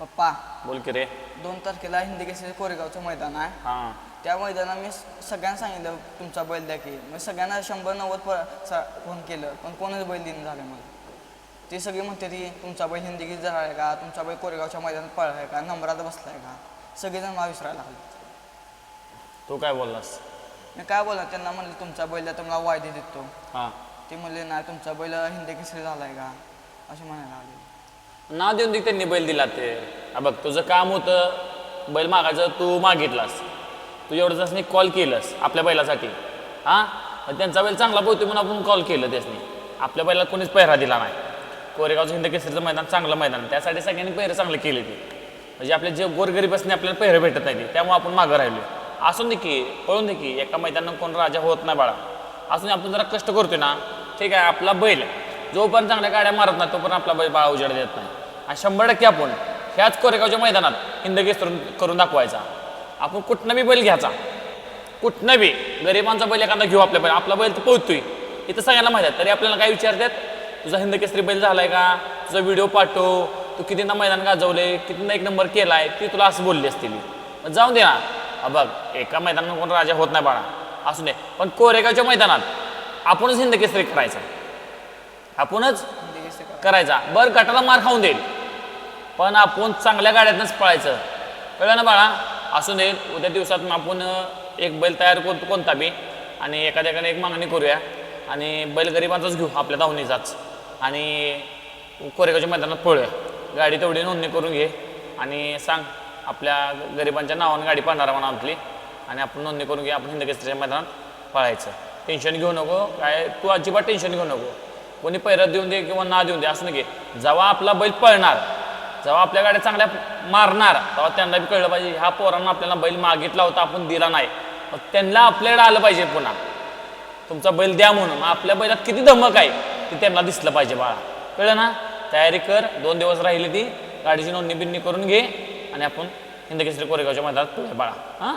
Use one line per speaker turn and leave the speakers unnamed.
पप्पा
बोल की रे.
दोन तारखेला हिंदी केसरी कोरेगावचं मैदान आहे.
हां.
त्या मैदानात मी सगळ्यांना सांगितलं तुमचा बैल द्या की. मग सगळ्यांना शंभर नव्वद प सा- फोन केलं पण कोणच बैल देणं झालं मला ते सगळे म्हणते की तुमचा बैल हिंदी गीत झाला आहे का? तुमचा बैल कोरेगावच्या मैदानात पळला आहे का? नंबरात बसला आहे का? सगळेजण मला विसरायला लागले.
तू काय बोललास?
मी काय बोलणार? त्यांना म्हणलं तुमचा बैल द्या तुम्हाला वायदे देतो.
हां.
ते म्हणले नाही तुमचा बैल हिंदी केसरी झाला आहे का? असे म्हणायला लागले.
नाव देऊन दे त्यांनी बैल दिला ते. बघ तुझं काम होतं बैल मागायचं तू मागितलास. तू एवढं त्यासनी कॉल केलंस आपल्या बैलासाठी. हां? त्यांचा बैल चांगला पोहतो म्हणून आपण कॉल केलं त्यासनी. आपल्या बैलाला कोणीच पहिरा दिला नाही. कोरेगावचं हिंद केसरीचं मैदान चांगलं मैदान. त्यासाठी सगळ्यांनी पहिरं चांगले केले ते. म्हणजे आपले जे गोरगरीब असणे आपल्याला पहिरं भेटत नाही त्यामुळे आपण मागं राहिलो असून दे की पळून दे की एका मैदानात कोण राजा होत नाही बाळा. असून आपण जरा कष्ट करतोय ना. ठीक आहे आपला बैल जोपर्यंत चांगल्या गाड्या मारत नाही तोपर्यंत आपला बैल बाळा उजेड देत नाही. आणि शंभर टक्के आपण ह्याच कोरेगावच्या मैदानात हिंदगीस करून करून दाखवायचा. आपण कुठनं बी बैल घ्यायचा. कुठनं बी गरिबांचा बैल एखादा घेऊ आपल्या बैल आपला बैल तर पोहतोय. इथं सगळ्यांना माहिती आहे. तरी आपल्याला काय विचारतात तुझा हिंदकेसरी बैल झालाय का? तुझा व्हिडिओ पाठव. तू कितींदा मैदान गाजवले? कितींदा एक नंबर केलाय? ती तुला असं बोलली असतील मग जाऊन दे ना. बघ एका मैदानात कोण राजा होत नाही बाळा. असू दे. पण कोरेगावच्या मैदानात आपणच हिंदकेसरी करायचा. आपणच करायचा. बर गटाला मार खाऊन देईल. पण आपण चांगल्या गाड्यातनंच पळायचं. कळलं ना बाळा? असून देईल उद्या दिवसात मग आपण एक बैल तयार करतो कोणता बी. आणि एखाद्याकडे एक मागणी करूया. आणि बैल गरिबांचाच घेऊ आपल्या धावणीचाच. आणि कोरेगावच्या मैदानात पळूया. गाडी तेवढी नोंदणी करून घे. आणि सांग आपल्या गरिबांच्या नावानं गाडी पाहणार म्हणा आपली. आणि आपण नोंदणी करून घे आपण हिंदकेसरीच्या मैदानात पळायचं. टेन्शन घेऊ नको. काय तू अजिबात टेन्शन घेऊ नको. कोणी पैरत देऊन दे किंवा ना देऊन दे असं नाही की जेव्हा आपला बैल पळणार जेव्हा आपल्या गाड्या चांगल्या मारणार तेव्हा त्यांना बी कळलं पाहिजे ह्या पोरांना आपल्याला बैल मागितला होता आपण दिला नाही. मग त्यांना आपल्याकडे आलं पाहिजे पुन्हा. तुमचा बैल द्या म्हणून मग आपल्या बैलात किती धमक आहे ते त्यांना दिसलं पाहिजे बाळा. कळलं ना? तयारी कर दोन दिवस राहिली ती गाडीची नोंदणी बिंदणी करून घे आणि आपण हिंदकेसरी कोरेगावच्या मैदानात पुढे बाळा. हां?